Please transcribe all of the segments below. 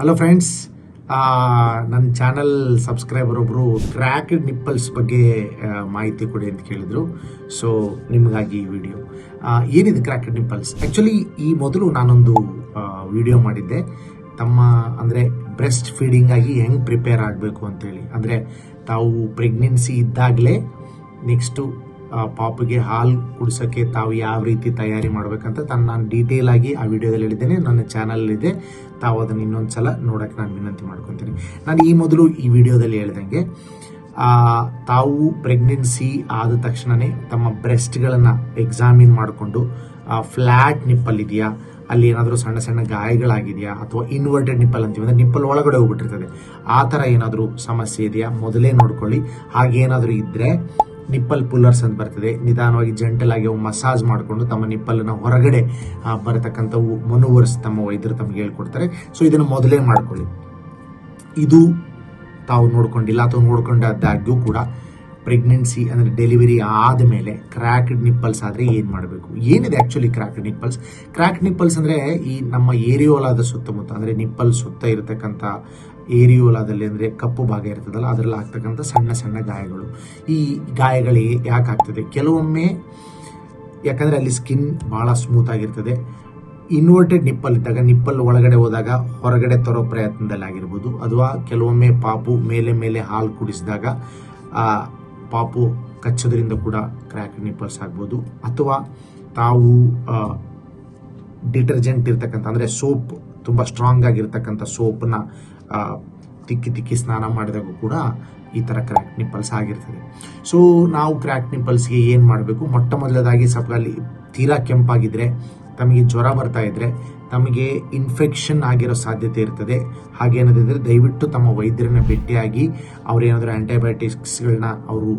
Hello friends ನನ್ನ channel subscriber ಒಬ್ಬರು cracked nipples ಬಗ್ಗೆ ಮಾಹಿತಿ ಕೊಡಿ ಅಂತ ಕೇಳಿದರು. ಸೊ ನಿಮಗಾಗಿ ಈ ವಿಡಿಯೋ. ಏನಿದೆ ಕ್ರ್ಯಾಕ್ಡ್ ನಿಪ್ಪಲ್ಸ್ ಆ್ಯಕ್ಚುಲಿ ಈ ಮೊದಲು ನಾನೊಂದು ವಿಡಿಯೋ ಮಾಡಿದ್ದೆ. ತಮ್ಮ, ಅಂದರೆ ಬ್ರೆಸ್ಟ್ ಫೀಡಿಂಗ್ ಆಗಿ ಹೆಂಗೆ ಪ್ರಿಪೇರ್ ಆಗಬೇಕು ಅಂತೇಳಿ ಅಂದರೆ, ತಾವು ಪ್ರೆಗ್ನೆನ್ಸಿ ಇದ್ದಾಗಲೇ ನೆಕ್ಸ್ಟು ಪಾಪಿಗೆ ಹಾಲು ಕುಡಿಸೋಕ್ಕೆ ತಾವು ಯಾವ ರೀತಿ ತಯಾರಿ ಮಾಡಬೇಕಂತ ತನ್ನ ನಾನು ಡೀಟೇಲ್ ಆಗಿ ಆ ವಿಡಿಯೋದಲ್ಲಿ ಹೇಳಿದ್ದೇನೆ. ನನ್ನ ಚಾನಲ್ ಇದೆ. ತಾವು ಅದನ್ನು ಇನ್ನೊಂದು ಸಲ ನೋಡೋಕ್ಕೆ ನಾನು ವಿನಂತಿ ಮಾಡ್ಕೊತೀನಿ. ನಾನು ಈ ಮೊದಲು ಈ ವಿಡಿಯೋದಲ್ಲಿ ಹೇಳ್ದಂಗೆ ತಾವು ಪ್ರೆಗ್ನೆನ್ಸಿ ಆದ ತಕ್ಷಣವೇ ತಮ್ಮ ಬ್ರೆಸ್ಟ್ಗಳನ್ನು ಎಕ್ಸಾಮಿನ್ ಮಾಡಿಕೊಂಡು ಫ್ಲ್ಯಾಟ್ ನಿಪ್ಪಲ್ ಇದೆಯಾ? ಅಲ್ಲಿ ಏನಾದರೂ ಸಣ್ಣ ಸಣ್ಣ ಗಾಯಗಳಾಗಿದೆಯಾ? ಅಥವಾ ಇನ್ವರ್ಟೆಡ್ ನಿಪ್ಪಲ್ ಅಂತೀವಿ. ಅಂದರೆ ನಿಪ್ಪಲ್ ಒಳಗಡೆ ಹೋಗ್ಬಿಟ್ಟಿರ್ತದೆ. ಆ ಥರ ಏನಾದರೂ ಸಮಸ್ಯೆ ಇದೆಯಾ? ಮೊದಲೇ ನೋಡ್ಕೊಳ್ಳಿ. ಹಾಗೇನಾದರೂ ಇದ್ದರೆ ನಿಪ್ಪಲ್ ಪುಲ್ಲರ್ಸ್ ಅಂತ ಬರ್ತದೆ. ನಿಧಾನವಾಗಿ ಜಂಟಲ್ ಆಗಿ ಅವು ಮಸಾಜ್ ಮಾಡಿಕೊಂಡು ತಮ್ಮ ನಿಪ್ಪಲನ್ನ ಹೊರಗಡೆ ಬರತಕ್ಕಂಥವು ಮನುವರ್ಸ್ ತಮ್ಮ ವೈದ್ಯರು ತಮಗೆ ಹೇಳ್ಕೊಡ್ತಾರೆ. ಸೊ ಇದನ್ನು ಮೊದಲೇ ಮಾಡ್ಕೊಳ್ಳಿ. ಇದು ತಾವು ನೋಡ್ಕೊಂಡಿಲ್ಲ, ಅಥವಾ ನೋಡ್ಕೊಂಡಾದಾಗ್ಯೂ ಕೂಡ ಪ್ರೆಗ್ನೆನ್ಸಿ ಅಂದರೆ ಡೆಲಿವರಿ ಆದಮೇಲೆ ಕ್ರ್ಯಾಕ್ಡ್ ನಿಪ್ಪಲ್ಸ್ ಆದರೆ ಏನು ಮಾಡಬೇಕು? ಏನಿದೆ actually cracked nipples crack nipples ಅಂದರೆ ಈ ನಮ್ಮ ಏರಿಯೋಲಾದ ಸುತ್ತಮುತ್ತ, ಅಂದರೆ ನಿಪ್ಪಲ್ ಸುತ್ತ ಇರತಕ್ಕಂಥ ಏರಿಯೋಲಾದಲ್ಲಿ ಅಂದರೆ ಕಪ್ಪು ಭಾಗ ಇರ್ತದಲ್ಲ, ಅದರಲ್ಲಿ ಆಗ್ತಕ್ಕಂಥ ಸಣ್ಣ ಸಣ್ಣ ಗಾಯಗಳು. ಈ ಗಾಯಗಳು ಯಾಕೆ ಆಗ್ತದೆ? ಕೆಲವೊಮ್ಮೆ ಯಾಕಂದರೆ ಅಲ್ಲಿ ಸ್ಕಿನ್ ಭಾಳ ಸ್ಮೂತ್ ಆಗಿರ್ತದೆ. ಇನ್ವರ್ಟೆಡ್ ನಿಪ್ಪಲ್ ಇದ್ದಾಗ ನಿಪ್ಪಲ್ ಒಳಗಡೆ ಹೋದಾಗ ಹೊರಗಡೆ ತರೋ ಪ್ರಯತ್ನದಲ್ಲಿ ಆಗಿರ್ಬೋದು. ಅಥವಾ ಕೆಲವೊಮ್ಮೆ ಪಾಪು ಮೇಲೆ ಮೇಲೆ ಹಾಲು ಕುಡಿಸಿದಾಗ ಪಾಪು ಕಚ್ಚೋದ್ರಿಂದ ಕೂಡ ಕ್ರ್ಯಾಕ್ ನಿಪ್ಪಲ್ಸ್ ಆಗ್ಬೋದು. ಅಥವಾ ತಾವು ಡಿಟರ್ಜೆಂಟ್ ಇರ್ತಕ್ಕಂಥ, ಅಂದರೆ ಸೋಪ್ ತುಂಬ ಸ್ಟ್ರಾಂಗ್ ಆಗಿರ್ತಕ್ಕಂಥ ಸೋಪನ್ನ ತಿಕ್ಕಿ ತಿಕ್ಕಿ ಸ್ನಾನ ಮಾಡಿದಾಗ ಕೂಡ ಈ ಥರ ಕ್ರ್ಯಾಕ್ ನಿಪ್ಪಲ್ಸ್ ಆಗಿರ್ತದೆ. ಸೊ ನಾವು ಕ್ರ್ಯಾಕ್ ನಿಪ್ಪಲ್ಸ್ಗೆ ಏನು ಮಾಡಬೇಕು? ಮೊಟ್ಟ ಮೊದಲದಾಗಿ ಸ್ವಲ್ಪ ಅಲ್ಲಿ ತೀರಾ ಕೆಂಪಾಗಿದ್ರೆ, ತಮಗೆ ಜ್ವರ ಬರ್ತಾ ಇದ್ರೆ, ತಮಗೆ ಇನ್ಫೆಕ್ಷನ್ ಆಗಿರೋ ಸಾಧ್ಯತೆ ಇರ್ತದೆ. ಹಾಗೇನದಿದ್ರೆ ದಯವಿಟ್ಟು ತಮ್ಮ ವೈದ್ಯರನ್ನ ಭೇಟಿಯಾಗಿ ಅವ್ರೇನಾದರೂ ಆ್ಯಂಟಿಬಯೋಟಿಕ್ಸ್ಗಳನ್ನ ಅವರು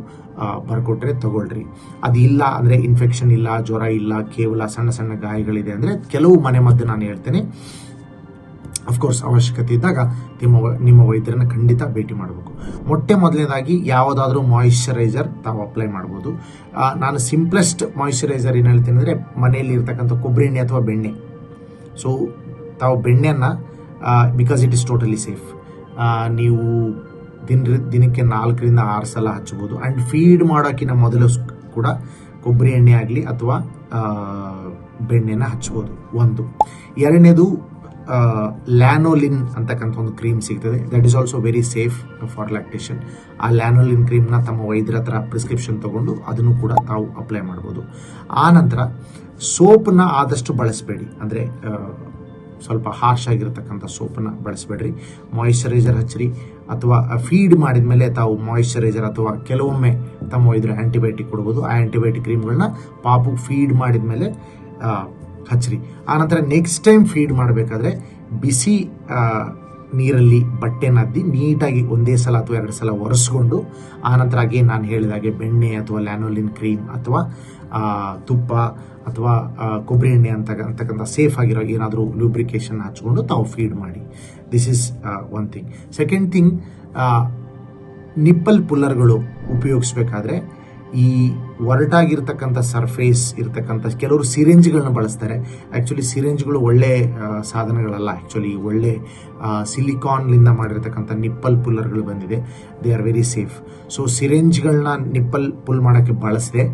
ಬರ್ಕೊಟ್ರೆ ತಗೊಳ್ರಿ. ಅದಿಲ್ಲ ಅಂದರೆ ಇನ್ಫೆಕ್ಷನ್ ಇಲ್ಲ, ಜ್ವರ ಇಲ್ಲ, ಕೇವಲ ಸಣ್ಣ ಸಣ್ಣ ಗಾಯಗಳಿದೆ ಅಂದರೆ ಕೆಲವು ಮನೆ ಮದ್ದು ನಾನು ಹೇಳ್ತೇನೆ. ಅಫ್ಕೋರ್ಸ್ ಅವಶ್ಯಕತೆ ಇದ್ದಾಗ ನಿಮ್ಮ ನಿಮ್ಮ ವೈದ್ಯರನ್ನ ಖಂಡಿತ ಭೇಟಿ ಮಾಡಬೇಕು. ಮೊಟ್ಟೆ ಮೊದಲನೇದಾಗಿ ಯಾವುದಾದ್ರೂ ಮಾಯಿಶ್ಚರೈಸರ್ ತಾವು ಅಪ್ಲೈ ಮಾಡ್ಬೋದು. ನಾನು ಸಿಂಪ್ಲೆಸ್ಟ್ ಮಾಯಿಶ್ಚರೈಸರ್ ಏನು ಹೇಳ್ತೀನಿ ಅಂದರೆ ಮನೆಯಲ್ಲಿ ಇರ್ತಕ್ಕಂಥ ಕೊಬ್ಬರಿ ಎಣ್ಣೆ ಅಥವಾ ಬೆಣ್ಣೆ. ಸೊ ತಾವು ಬೆಣ್ಣೆಯನ್ನು because it is totally safe ನೀವು ದಿನ ದಿನಕ್ಕೆ ನಾಲ್ಕರಿಂದ ಆರು ಸಲ ಹಚ್ಚಬಹುದು. ಆ್ಯಂಡ್ ಫೀಡ್ ಮಾಡೋಕ್ಕಿಂತ ಮೊದಲು ಕೂಡ ಕೊಬ್ಬರಿ ಎಣ್ಣೆ ಆಗಲಿ ಅಥವಾ ಬೆಣ್ಣೆನ ಹಚ್ಬೋದು ಒಂದು. ಎರಡನೇದು ಲ್ಯಾನೋಲಿನ್ ಅಂತಕ್ಕಂಥ ಒಂದು ಕ್ರೀಮ್ ಸಿಗ್ತದೆ. That is also very safe for lactation ಆ ಲ್ಯಾನೋಲಿನ್ ಕ್ರೀಮ್ನ ತಮ್ಮ ವೈದ್ಯರ ಹತ್ರ ಪ್ರಿಸ್ಕ್ರಿಪ್ಷನ್ ತಗೊಂಡು ಅದನ್ನು ಕೂಡ ತಾವು ಅಪ್ಲೈ ಮಾಡ್ಬೋದು. ಆ ನಂತರ ಸೋಪನ್ನ ಆದಷ್ಟು ಬಳಸಬೇಡಿ. ಅಂದರೆ ಸ್ವಲ್ಪ ಹಾರ್ಶ್ ಆಗಿರತಕ್ಕಂಥ ಸೋಪನ್ನು ಬಳಸಬೇಡ್ರಿ. ಮಾಯಿಶ್ಚರೈಸರ್ ಹಚ್ಚಿರಿ. ಅಥವಾ ಫೀಡ್ ಮಾಡಿದ ಮೇಲೆ ತಾವು ಮಾಯಿಶ್ಚರೈಸರ್ ಅಥವಾ ಕೆಲವೊಮ್ಮೆ ತಮ್ಮ ವೈದ್ಯರು ಆ್ಯಂಟಿಬಯೋಟಿಕ್ ಕೊಡ್ಬೋದು. ಆ ಆ್ಯಂಟಿಬಯೋಟಿಕ್ ಕ್ರೀಮ್ಗಳನ್ನ ಪಾಪು ಫೀಡ್ ಮಾಡಿದ ಮೇಲೆ ಹಚ್ಚಿರಿ. ಆನಂತರ ನೆಕ್ಸ್ಟ್ ಟೈಮ್ ಫೀಡ್ ಮಾಡಬೇಕಾದ್ರೆ ಬಿಸಿ ನೀರಲ್ಲಿ ಬಟ್ಟೆನ ಅದ್ದಿ ನೀಟಾಗಿ ಒಂದೇ ಸಲ ಅಥವಾ ಎರಡು ಸಲ ಒರೆಸ್ಕೊಂಡು ಆನಂತರ ಅಗೇನ್ ನಾನು ಹೇಳಿದಾಗೆ ಬೆಣ್ಣೆ ಅಥವಾ ಲ್ಯಾನೋಲಿನ್ ಕ್ರೀಮ್ ಅಥವಾ ತುಪ್ಪ ಅಥವಾ ಕೊಬ್ಬರಿ ಎಣ್ಣೆ ಅಂತ, ಅಂತಕ್ಕಂಥ ಸೇಫ್ ಆಗಿರೋ ಏನಾದರೂ ಲೂಬ್ರಿಕೇಶನ್ ಹಚ್ಕೊಂಡು ತಾವು ಫೀಡ್ ಮಾಡಿ. This is one thing second thing nipple ಪುಲ್ಲರ್ಗಳು ಉಪಯೋಗಿಸ್ಬೇಕಾದ್ರೆ ಈ ಒರಟಾಗಿರ್ತಕ್ಕಂಥ ಸರ್ಫೇಸ್ ಇರ್ತಕ್ಕಂಥ ಕೆಲವರು ಸಿರಿಂಜ್ಗಳನ್ನ ಬಳಸ್ತಾರೆ. ಆ್ಯಕ್ಚುಲಿ ಸಿರಿಂಜ್ಗಳು ಒಳ್ಳೆ ಸಾಧನಗಳಲ್ಲ. ಆ್ಯಕ್ಚುಲಿ ಒಳ್ಳೆ ಸಿಲಿಕಾನ್ಲಿಂದ ಮಾಡಿರ್ತಕ್ಕಂಥ ನಿಪ್ಪಲ್ ಪುಲ್ಲರ್ಗಳು ಬಂದಿದೆ. They are very safe so ಸಿರಿಂಜ್ಗಳನ್ನ nipple pull ಮಾಡೋಕ್ಕೆ ಬಳಸದೆ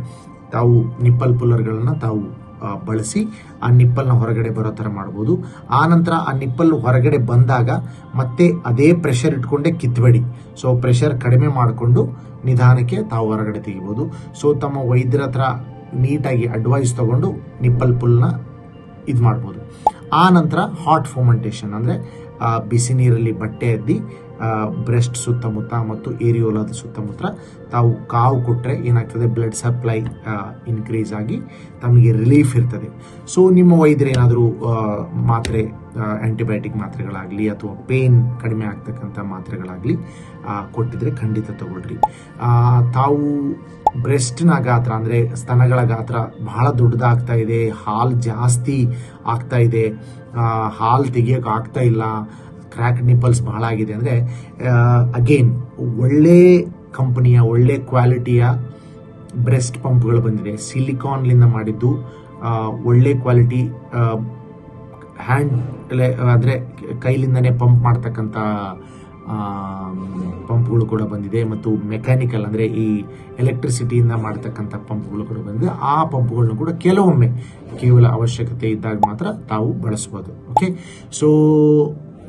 ತಾವು ನಿಪ್ಪಲ್ ಪುಲ್ಲರ್ಗಳನ್ನ ತಾವು ಬಳಸಿ ಆ ನಿಪ್ಪಲ್ನ ಹೊರಗಡೆ ಬರೋ ಥರ ಮಾಡ್ಬೋದು. ನಂತರ ಆ ನಿಪ್ಪಲ್ ಹೊರಗಡೆ ಬಂದಾಗ ಮತ್ತೆ ಅದೇ ಪ್ರೆಷರ್ ಇಟ್ಕೊಂಡೇ ಕಿತ್ಬೇಡಿ. ಸೊ ಪ್ರೆಷರ್ ಕಡಿಮೆ ಮಾಡಿಕೊಂಡು ನಿಧಾನಕ್ಕೆ ತಾವು ಹೊರಗಡೆ ತೆಗಿಬೋದು. ಸೊ ತಮ್ಮ ವೈದ್ಯರ ಹತ್ರ ನೀಟಾಗಿ ಅಡ್ವೈಸ್ ತಗೊಂಡು ನಿಪ್ಪಲ್ ಪುಲ್ನ ಇದು ಮಾಡ್ಬೋದು ಆ ನಂತರ ಹಾಟ್ ಫೋಮೆಂಟೇಷನ್ ಅಂದರೆ ಬಿಸಿ ನೀರಲ್ಲಿ ಬಟ್ಟೆ ಎದ್ದಿ ಬ್ರೆಸ್ಟ್ ಸುತ್ತಮುತ್ತ ಮತ್ತು ಏರಿಯೋಲಾದ ಸುತ್ತಮುತ್ತ ತಾವು ಕಾವು ಕೊಟ್ಟರೆ ಏನಾಗ್ತದೆ ಬ್ಲಡ್ ಸಪ್ಲೈ ಇನ್ಕ್ರೀಸ್ ಆಗಿ ತಮಗೆ ರಿಲೀಫ್ ಇರ್ತದೆ. ಸೊ ನಿಮ್ಮ ವೈದ್ಯರು ಏನಾದರೂ ಮಾತ್ರೆ ಆ್ಯಂಟಿಬಯೋಟಿಕ್ ಮಾತ್ರೆಗಳಾಗಲಿ ಅಥವಾ ಪೇನ್ ಕಡಿಮೆ ಆಗ್ತಕ್ಕಂಥ ಮಾತ್ರೆಗಳಾಗಲಿ ಕೊಟ್ಟಿದ್ರೆ ಖಂಡಿತ ತಗೊಳ್ರಿ. ತಾವು ಬ್ರೆಸ್ಟ್ನ ಗಾತ್ರ ಅಂದರೆ ಸ್ತನಗಳ ಗಾತ್ರ ಬಹಳ ದೊಡ್ಡದಾಗ್ತಾ ಇದೆ, ಹಾಲು ಜಾಸ್ತಿ ಆಗ್ತಾ ಇದೆ ಹಾಲು ತೆಗಿಯೋಕೆ ಆಗ್ತಾ ಇಲ್ಲ ಕ್ರ್ಯಾಕ್ ನಿಪ್ಪಲ್ಸ್ ಬಹಳ ಆಗಿದೆ ಅಂದರೆ ಅಗೇನ್ ಒಳ್ಳೆ ಕಂಪನಿಯ ಒಳ್ಳೆ ಕ್ವಾಲಿಟಿಯ ಬ್ರೆಸ್ಟ್ ಪಂಪ್ಗಳು ಬಂದಿದೆ. ಸಿಲಿಕಾನ್ಲಿಂದ ಮಾಡಿದ್ದು ಒಳ್ಳೆ ಕ್ವಾಲಿಟಿ ಹ್ಯಾಂಡ್ ಅಂದರೆ ಕೈಲಿಂದನೇ ಪಂಪ್ ಮಾಡ್ತಕ್ಕಂಥ ಪಂಪ್ಗಳು ಕೂಡ ಬಂದಿದೆ. ಮತ್ತು ಮೆಕ್ಯಾನಿಕಲ್ ಅಂದರೆ ಈ ಎಲೆಕ್ಟ್ರಿಸಿಟಿಯಿಂದ ಮಾಡ್ತಕ್ಕಂಥ ಪಂಪ್ಗಳು ಕೂಡ ಬಂದಿದೆ. ಆ ಪಂಪ್ಗಳನ್ನು ಕೂಡ ಕೆಲವೊಮ್ಮೆ ಕೇವಲ ಅವಶ್ಯಕತೆ ಇದ್ದಾಗ ಮಾತ್ರ ತಾವು ಬಳಸ್ಬೋದು. ಓಕೆ ಸೊ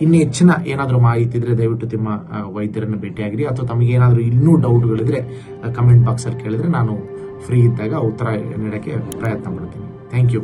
ಇನ್ನು ಹೆಚ್ಚಿನ ಏನಾದರೂ ಮಾಹಿತಿ ಇದ್ರೆ ದಯವಿಟ್ಟು ನಿಮ್ಮ ವೈದ್ಯರನ್ನು ಭೇಟಿಯಾಗಿರಿ. ಅಥವಾ ತಮಗೆ ಏನಾದರೂ ಇನ್ನೂ ಡೌಟ್ಗಳಿದ್ರೆ ಕಮೆಂಟ್ ಬಾಕ್ಸಲ್ಲಿ ಕೇಳಿದ್ರೆ ನಾನು ಫ್ರೀ ಇದ್ದಾಗ ಉತ್ತರ ನೀಡೋಕ್ಕೆ ಪ್ರಯತ್ನ ಮಾಡ್ತೀನಿ ಥ್ಯಾಂಕ್ ಯು.